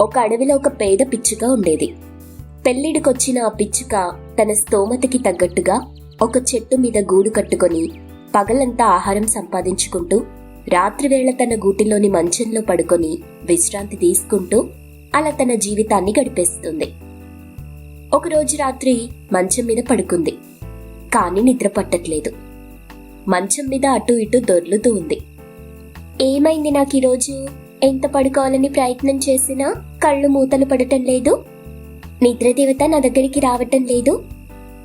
ఒక అడవిలో ఒక పేద పిచ్చుక ఉండేది. పెళ్ళిడికొచ్చిన ఆ పిచ్చుక తన స్తోమతకి తగ్గట్టుగా ఒక చెట్టు మీద గూడు కట్టుకొని పగలంతా ఆహారం సంపాదించుకుంటూ రాత్రివేళ తన గూటిలోని మంచంలో పడుకొని విశ్రాంతి తీసుకుంటూ అలా తన జీవితాన్ని గడిపేస్తుంది. ఒకరోజు రాత్రి మంచం మీద పడుకుంది. కానీ నిద్ర పట్టట్లేదు. మంచం మీద అటు ఇటు దొర్లుతూ ఉంది. ఏమైంది నాకు ఈరోజు ఎంత పడుకోవాలని ప్రయత్నం చేసినా కళ్ళు మూతలు పడటం లేదు. నిద్రదేవత నా దగ్గరికి రావటం లేదు.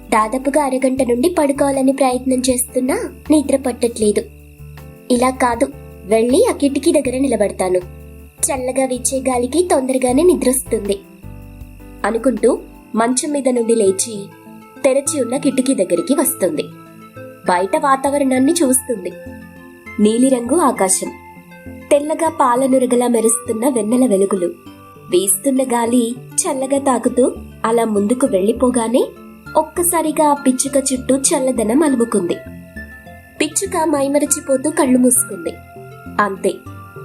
దాదాపుగా అరగంట నుండి పడుకోవాలని ప్రయత్నం చేస్తున్నా నిద్ర పట్టట్లేదు. ఇలా కాదు వెళ్ళి ఆ కిటికీ దగ్గర నిలబడతాను. చల్లగా వీచే గాలికి తొందరగానే నిద్రొస్తుంది. అనుకుంటూ మంచం మీద నుండి లేచి తెరచి ఉన్న కిటికీ దగ్గరికి వస్తుంది. బయట వాతావరణాన్ని చూస్తుంది. నీలిరంగు ఆకాశం. తెల్లగా పాలనురగలా మెరుస్తున్న వెన్నెల వెలుగులు. వీస్తున్న గాలి చల్లగా తాకుతూ అలా ముందుకు వెళ్ళిపోగానే ఒక్కసారిగా ఆ పిచ్చుక చుట్టూ చల్లదనం అలుముకుంది. పిచ్చుక మైమరచిపోతూ కళ్ళు మూసుకుంది. అంతే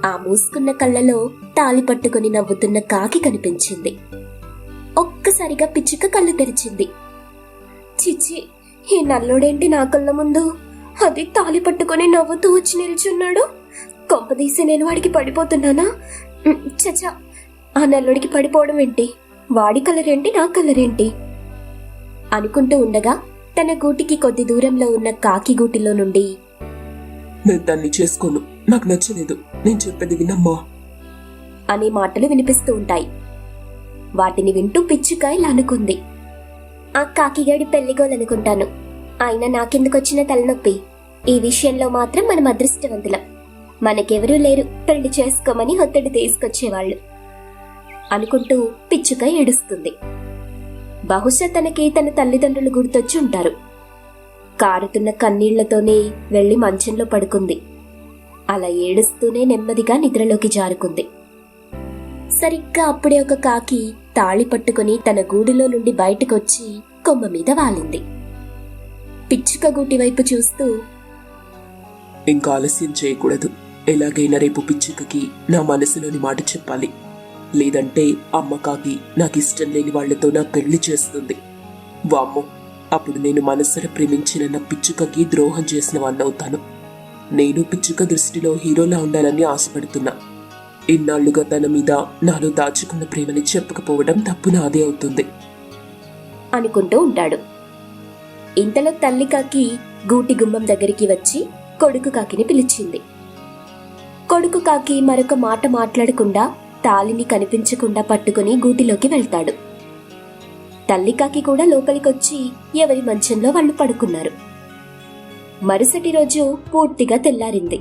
ఆ మూసుకున్న కళ్ళలో తాలి పట్టుకుని నవ్వుతున్న కాకి కనిపించింది. ఒక్కసారిగా పిచ్చుక కళ్ళు తెరిచింది. చిచ్చి ఈ నల్లోడేంటి నా కళ్ళ ముందు? అది తాలి పట్టుకొని నవ్వుతూ వచ్చి నిల్చున్నాడు? కొంపదీసి నేను వాడికి పడిపోతున్నానా? చచా ఆ నల్లుడికి పడిపోవడం ఏంటి? వాడి కలర్ ఏంటి నా కలర్ ఏంటి అనుకుంటూ ఉండగా తన గూటికి కొద్ది దూరంలో ఉన్న కాకి గూటిలో నుండి నేను దాన్ని చేసుకోను. నాకు నచ్చలేదు. నేను చెప్పేది వినమ్మా. అనే మాటలు వినిపిస్తూ ఉంటాయి. వాటిని వింటూ పిచ్చుక ఇలా అనుకుంది ఆ కాకిగాడి పెళ్ళిగోలనుకుంటాను. ఆయన నాకెందుకొచ్చిన తలనొప్పి? ఈ విషయంలో మాత్రం మనం అదృష్టవంతులం. మనకెవరూ లేరు. పెళ్ళి చేసుకోమని ఒత్తిడి తీసుకొచ్చేవాళ్ళు. అనుకుంటూ పిచ్చుక ఏడుస్తుంది. బహుశా తనకి తన తల్లిదండ్రులు గుర్తొచ్చి ఉంటారు. కారుతున్న కన్నీళ్ళతోనే వెళ్ళి మంచంలో పడుకుంది. అలా ఏడుస్తూనే నెమ్మదిగా నిద్రలోకి జారుకుంది. సరిగ్గా అప్పుడే ఒక కాకి తాళి పట్టుకుని తన గూడులో నుండి బయటకొచ్చి కొమ్మ మీద వాలింది. పిచ్చుక గూటి వైపు చూస్తూ ఇంకా ఆలస్యం చేయకూడదు. ఎలాగైనా రేపు పిచ్చుకకి నా మనసులోని మాట చెప్పాలి. లేదంటే అమ్మ కాకి నాకు ఇష్టం లేని వాళ్ళతో నా పెళ్ళి చేస్తుంది. వామ్మో అప్పుడు నేను మనసున ప్రేమించిన నా పిచ్చుకకి ద్రోహం చేసిన వాణ్ణవుతాను. నేను పిచ్చుక దృష్టిలో హీరోలా ఉండాలని ఆశపడుతున్నా. ఇన్నాళ్ళుగా తన మీద నాలో దాచుకున్న ప్రేమని చెప్పకపోవడం తప్పు నాదే అవుతుంది. అనుకుంటూ ఉంటాడు. ఇంతలో తల్లి కాకి గూటి గుమ్మం దగ్గరికి వచ్చి కొడుకు కాకిని పిలిచింది. కొడుకు కాకి మరొక మాట మాట్లాడకుండా తాలిని కనిపించకుండా పట్టుకుని గూటిలోకి వెళ్తాడు. తల్లి కాకి కూడా లోపలికొచ్చి ఎవరి మంచంలో వాళ్ళు పడుకున్నారు. మరుసటి రోజు పూర్తిగా తెల్లారింది.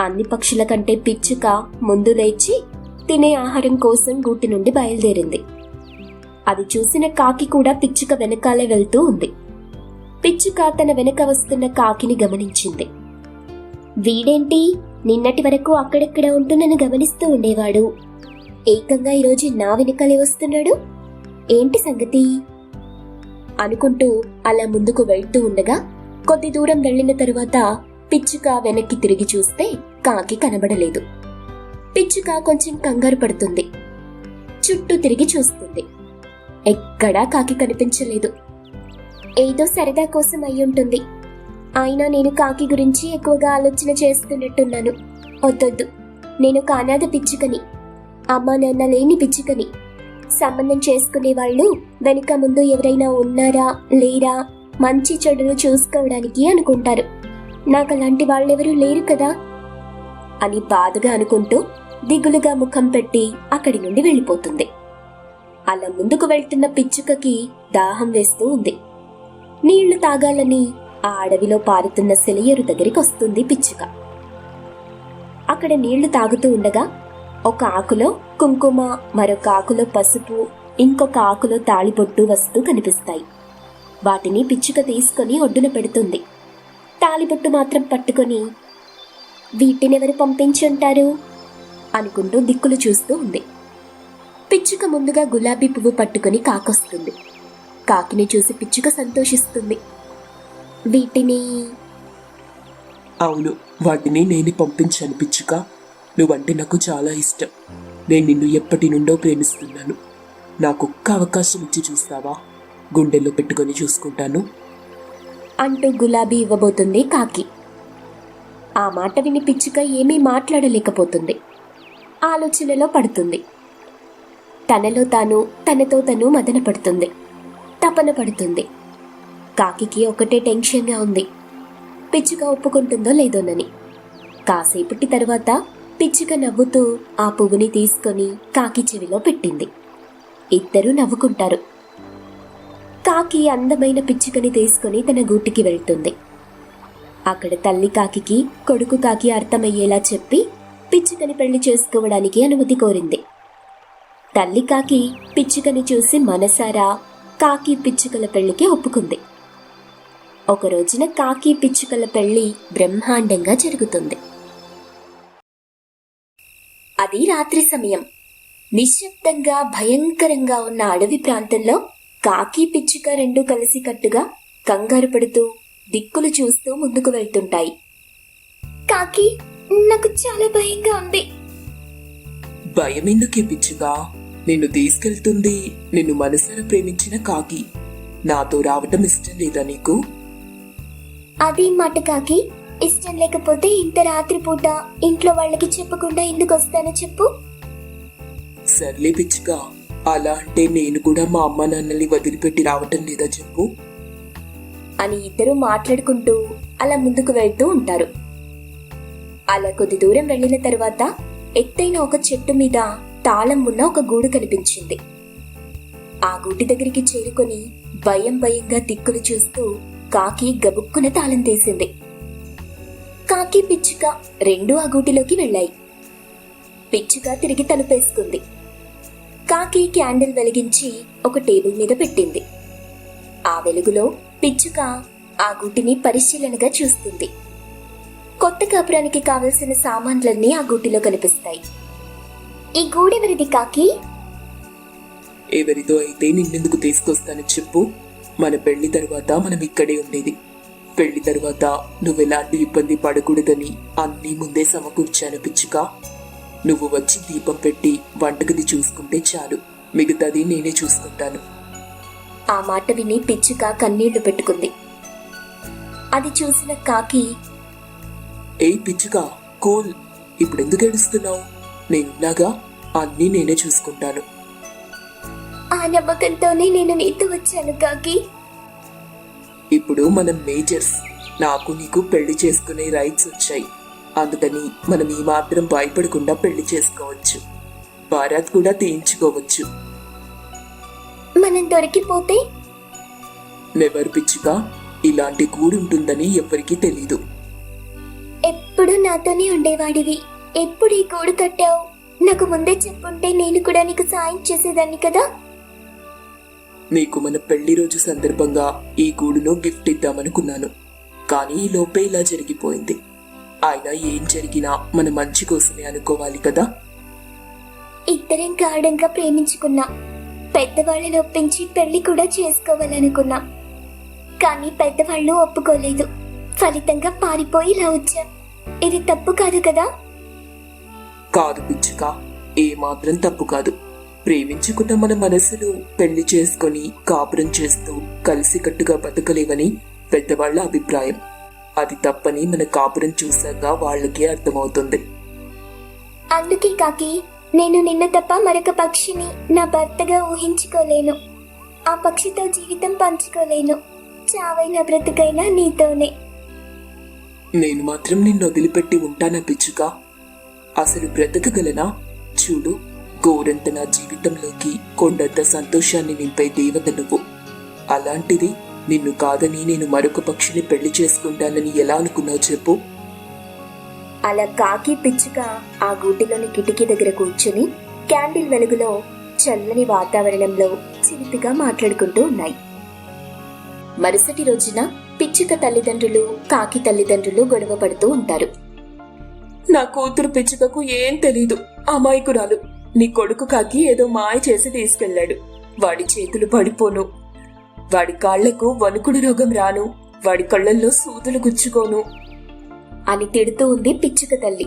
అన్ని పక్షుల కంటే పిచ్చుక ముందు లేచి తినే ఆహారం కోసం గూటి నుండి బయలుదేరింది. అది చూసిన కాకి కూడా పిచ్చుక వెనకాలే వెళ్తూ ఉంది. పిచ్చుక తన వెనక వస్తున్న కాకిని గమనించింది. వీడేంటి? నిన్నటి వరకు అక్కడెక్కడ ఉంటూ నన్ను గమనిస్తూ ఉండేవాడు. ఏకంగా ఈరోజు నా వెనకాలే వస్తున్నాడు? ఏంటి సంగతి? అనుకుంటూ అలా ముందుకు వెళ్తూ ఉండగా కొద్ది దూరం వెళ్ళిన తరువాత పిచ్చుక వెనక్కి తిరిగి చూస్తే కాకి కనబడలేదు. పిచ్చుక కొంచెం కంగారు పడుతుంది. చుట్టూ తిరిగి చూస్తుంది. ఎక్కడా కాకి కనిపించలేదు. ఏదో సరదా కోసం అయ్యుంటుంది. అయినా నేను కాకి గురించి ఎక్కువగా ఆలోచన చేస్తున్నట్టున్నాను. వద్దొద్దు. నేను కానాద పిచ్చుకని అమ్మా నాన్న లేని పిచ్చుకని. సంబంధం చేసుకునే వాళ్ళు వెనుక ముందు ఎవరైనా ఉన్నారా లేరా మంచి చెడును చూసుకోవడానికి అనుకుంటారు. నాకు అలాంటి వాళ్ళెవరూ లేరు కదా? అని బాధగా అనుకుంటూ దిగులుగా ముఖం పెట్టి అక్కడి నుండి వెళ్ళిపోతుంది. అలా ముందుకు వెళ్తున్న పిచ్చుకకి దాహం వేస్తూ ఉంది. నీళ్ళు తాగాలని ఆ అడవిలో పారుతున్న సెలయేరు దగ్గరికి వస్తుంది పిచ్చుక. అక్కడ నీళ్ళు తాగుతూ ఉండగా ఒక ఆకులో కుంకుమ మరొక ఆకులో పసుపు ఇంకొక ఆకులో తాళిబొట్టు వస్తూ కనిపిస్తాయి. వాటిని పిచ్చుక తీసుకొని ఒడ్డున పెడుతుంది. తాళిబొట్టు మాత్రం పట్టుకొని వీటినెవరు పంపించుంటారు అనుకుంటూ దిక్కులు చూస్తూ ఉంది. పిచ్చుక ముందుగా గులాబీ పువ్వు పట్టుకుని కాకొస్తుంది. కాకిని చూసి పిచ్చుక సంతోషిస్తుంది. వీటిని అవును వాటిని నేనే పంపించాను పిచ్చుక. నువ్వంటే నాకు చాలా ఇష్టం. నేను నిన్ను ఎప్పటి నుండో ప్రేమిస్తున్నాను. నాకొక్క అవకాశం ఇచ్చి చూస్తావా? గుండెల్లో పెట్టుకొని చూసుకుంటాను. అంటూ గులాబీ ఇవ్వబోతుంది కాకి. ఆ మాట విని పిచ్చుక ఏమీ మాట్లాడలేకపోతుంది. ఆలోచనలో పడుతుంది. తనలో తాను తనతో తను మదన పడుతుంది తపన పడుతుంది. కాకికి ఒకటే టెన్షన్గా ఉంది. పిచ్చుక ఒప్పుకుంటుందో లేదోనని. కాసేపటి తర్వాత పిచ్చుక నవ్వుతూ ఆ పువ్వుని తీసుకొని కాకి చెవిలో పెట్టింది. ఇద్దరూ నవ్వుకుంటారు. కాకి అందమైన పిచ్చుకని తీసుకుని తన గూటికి వెళ్తుంది. అక్కడ తల్లి కాకికి కొడుకు కాకి అర్థమయ్యేలా చెప్పి పిచ్చుకని పెళ్ళి చేసుకోవడానికి అనుమతి కోరింది. తల్లి కాకి పిచ్చుకని చూసి మనసారా కాకి పిచ్చుకల పెళ్ళికి ఒప్పుకుంది. ఒక రోజున కాకి పిచ్చుకల పెళ్ళి బ్రహ్మాండంగా జరుగుతుంది. అది రాత్రి సమయం. నిశ్శబ్దంగా భయంకరంగా ఉన్న అడవి ప్రాంతంలో కాకి పిచ్చుక రెండు కలిసి కట్టుగా కంగారు పడుతూ దిక్కులు చూస్తూ ముందుకు వెళ్తుంటాయి. కాకి నాకు చాలా భయంగా ఉంది. భయం ఎందుకే పిచ్చుగా నిన్ను తీసుకెళ్తుంది నిన్ను మనసారా ప్రేమించిన కాకి. నాతో రావటం ఇష్టం లేదా నీకు? అది మాట కాకి ఇష్టం లేకపోతే ఇంత రాత్రిపూట ఇంట్లో వాళ్ళకి చెప్పకుండా ఎందుకు వస్తానో చెప్పు. సర్లే పిచ్చుగా అలా అంటే నేను కూడా మా అమ్మ నాన్నల్ని వదిలిపెట్టి రావటం లేదా చెప్పు. అని ఇద్దరు మాట్లాడుకుంటూ అలా ముందుకు వెళ్తూ ఉంటారు. అలా కొద్ది దూరం వెళ్ళిన తర్వాత ఎత్తైన ఒక చెట్టు మీద తాళం ఉన్న ఒక గూడు కనిపించింది. ఆ గూటి దగ్గరికి చేరుకొని భయం భయంగా దిక్కులు చూస్తూ కాకి గబుక్కున తాళం తీసింది. కాకి పిచ్చుక రెండూ ఆ గూటిలోకి వెళ్ళాయి. పిచ్చుక తిరిగి తలుపేసుకుంది. కాకి క్యాండిల్ వెలిగించి ఒక టేబుల్ మీద పెట్టింది. ఆ వెలుగులో పిచ్చుక ఆ గూటిని పరిశీలనగా చూస్తుంది. కొత్త కాపురానికి కావలసిన సామాన్లన్నీ ఆ గూటిలో కనిపిస్తాయి. ఈ గూడెవరిది కాకి? ఎవరితో అయితే నిన్నెందుకు తీసుకొస్తాను చెప్పు. మన పెళ్ళి తర్వాత మనం ఇక్కడే ఉండేది. పెళ్ళి తర్వాత నువ్వెలాంటి ఇబ్బంది పడకూడదని అన్నీ ముందే సమకూర్చాను పిచ్చుక. నువ్వు వచ్చి దీపం పెట్టి వంటగది చూసుకుంటే చాలు. మిగతాది నేనే చూసుకుంటాను. ఆ మాట విని పిచ్చుక కన్నీళ్ళు పెట్టుకుంది. అది చూసిన కాకి ఏయ్ పిచ్చుక కూల్. ఇప్పుడు ఎందుకు ఏడుస్తున్నావు? నేనున్నాగా? అన్నీ నేనే చూసుకుంటాను. ఆ నమ్మకంతోనే నేను నీతో వచ్చాను కాకి. ఇప్పుడు మనం మేజర్స్. నాకు నీకు పెళ్ళి చేసుకునే రైట్స్ వచ్చాయి. అందుకని మనం ఈ మాత్రం భయపడకుండా పెళ్ళి చేసుకోవచ్చు. భారత్ కూడా తీయించుకోవచ్చు. మనం దొరికిపోతే? నెవర్ పిచ్చుగా ఇలాంటి గూడుంటుందని ఎవ్వరికీ తెలీదు. ఎప్పుడు నాతోనే ఉండేవాడివి. ఎప్పుడు ఈ గూడు కట్టావు? నాకు ముందే చెప్పుంటే నేను కూడా నీకు సాయం చేసేదాన్ని కదా? నీకు మన పెళ్ళి రోజు సందర్భంగా ఈ గూడును గిఫ్ట్ ఇద్దామనుకున్నాను. కానీ ఈ లోపే ఇలా జరిగిపోయింది. అయినా ఏం జరిగినా మన మంచి కోసమే అనుకోవాలి కదా? ఇద్దరం గాఢంగా ప్రేమించుకున్నాం. పెద్దవాళ్ళని ఒప్పించి పెళ్ళి కూడా చేసుకోవాలనుకున్నాం. కానీ పెద్దవాళ్ళు ఒప్పుకోలేదు. ఫలితంగా పారిపోయి ఇలా వచ్చాం. ఇది తప్పు కాదు కదా? కాదు పిచ్చుక ఏ మాత్రం తప్పు కాదు. ప్రేమించుకున్న మన మనసులు పెళ్ళి చేసుకొని కాపురం చేస్తూ కలిసికట్టుగా బతకలేవని పెద్దవాళ్ళ అభిప్రాయం. అది తప్పని మన కాపురం చూశాక వాళ్ళకే అర్థమవుతుంది. అందుకే కాకి నేను నిన్ను తప్ప మరొక పక్షిని నా భర్తగా ఊహించుకోలేను. ఆ పక్షితో జీవితం పంచుకోలేను. చావైన బ్రతుకైనా నీతోనే. నేను మాత్రం నిన్ను వదిలిపెట్టి ఉంటానా పిచ్చుక? అసలు బ్రతకగలనా? చూడు. గోరంత నా జీవితంలోకి కొండంత సంతోషాన్ని నింపే దేవత నువ్వు. అలాంటిది నిన్ను కాదని నేను మరొక పక్షిని పెళ్ళి చేసుకుంటానని ఎలా అనుకున్నావు చెప్పు. అలా కాకి పిచ్చుక ఆ గూటిలోని కిటికీ దగ్గర కూర్చుని క్యాండిల్ వెలుగులో చల్లని వాతావరణంలో చిలిపిగా మాట్లాడుకుంటూ ఉన్నాయి. మరుసటి రోజున పిచ్చుక తల్లిదండ్రులు కాకి తల్లిదండ్రులు గొడవ పడుతూ ఉంటారు. నా కూతురు పిచ్చుకకు ఏం తెలీదు. అమాయకురాలు. నీ కొడుకు కాకి ఏదో మాయ చేసి తీసుకెళ్ళాడు. వాడి చేతులు పడిపోను. వాడి కాళ్ళకు వణుకుడు రోగం రాను. వాడి కళ్ళల్లో సూదులు గుచ్చుకోను. అని తిడుతూ ఉంది పిచ్చుక తల్లి.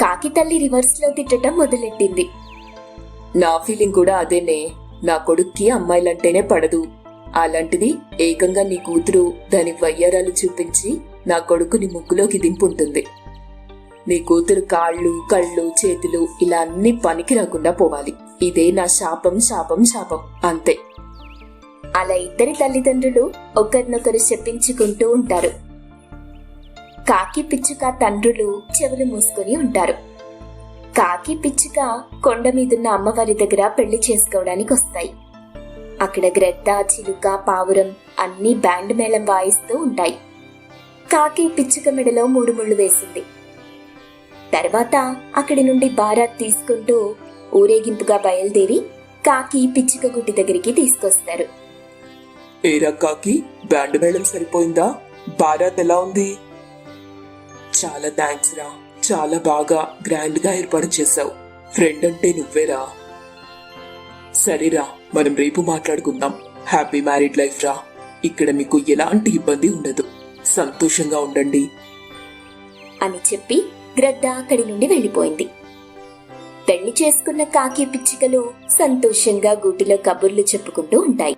కాకి తల్లి రివర్స్లో తిట్టడం మొదలెట్టింది. నా ఫీలింగ్ కూడా అదేనే. నా కొడుక్కి అమ్మాయిలంటేనే పడదు. అలాంటిది ఏకంగా నీ కూతురు దాని వయ్యారాలు చూపించి నా కొడుకుని ముగ్గులోకి దింపుంటుంది. నీ కూతురు కాళ్ళు కళ్ళు చేతులు ఇలా అన్ని పనికి రాకుండా పోవాలి. ఇదే నా శాపం శాపం శాపం. అంతే. అలా ఇద్దరి తల్లిదండ్రులు ఒకరినొకరు చెప్పించుకుంటూ ఉంటారు. కాకి పిచ్చుక తండ్రులు చెవులు మూసుకొని ఉంటారు. కాకి పిచ్చుక కొండ మీదున్న అమ్మవారి దగ్గర పెళ్ళి చేసుకోవడానికి వస్తాయి. అక్కడ గ్రెద్ద చిలుక పావురం అన్ని బ్యాండ్ మేళం వాయిస్తూ ఉంటాయి. కాకి పిచ్చుక మెడలో మూడు ముళ్ళు వేసింది. తర్వాత అక్కడి నుండి బారాత్ తీసుకుంటూ ఊరేగింపుగా బయలుదేరి కాకి పిచ్చుక గుడ్డి దగ్గరికి తీసుకొస్తారు. ఏ రక్కాకి బ్యాండ్ మేళం సరిపోయిందా? బారాత్ ఎలా ఉంది? చాలా థ్యాంక్స్ రా. చాలా బాగా గ్రాండ్గా ఏర్పాటు చేశావు. ఫ్రెండ్ అంటే నువ్వేరా? సరేరా మనం రేపు మాట్లాడుకుందాం. హ్యాపీ మ్యారీడ్ లైఫ్ రా. ఇక్కడ మీకు ఎలాంటి ఇబ్బంది ఉండదు. సంతోషంగా ఉండండి. అని చెప్పి గ్రద్ద అక్కడి నుండి వెళ్ళిపోయింది. పెళ్ళి చేసుకున్న కాకి పిచ్చికలు సంతోషంగా గూటిలో కబుర్లు చెప్పుకుంటూ ఉంటాయి.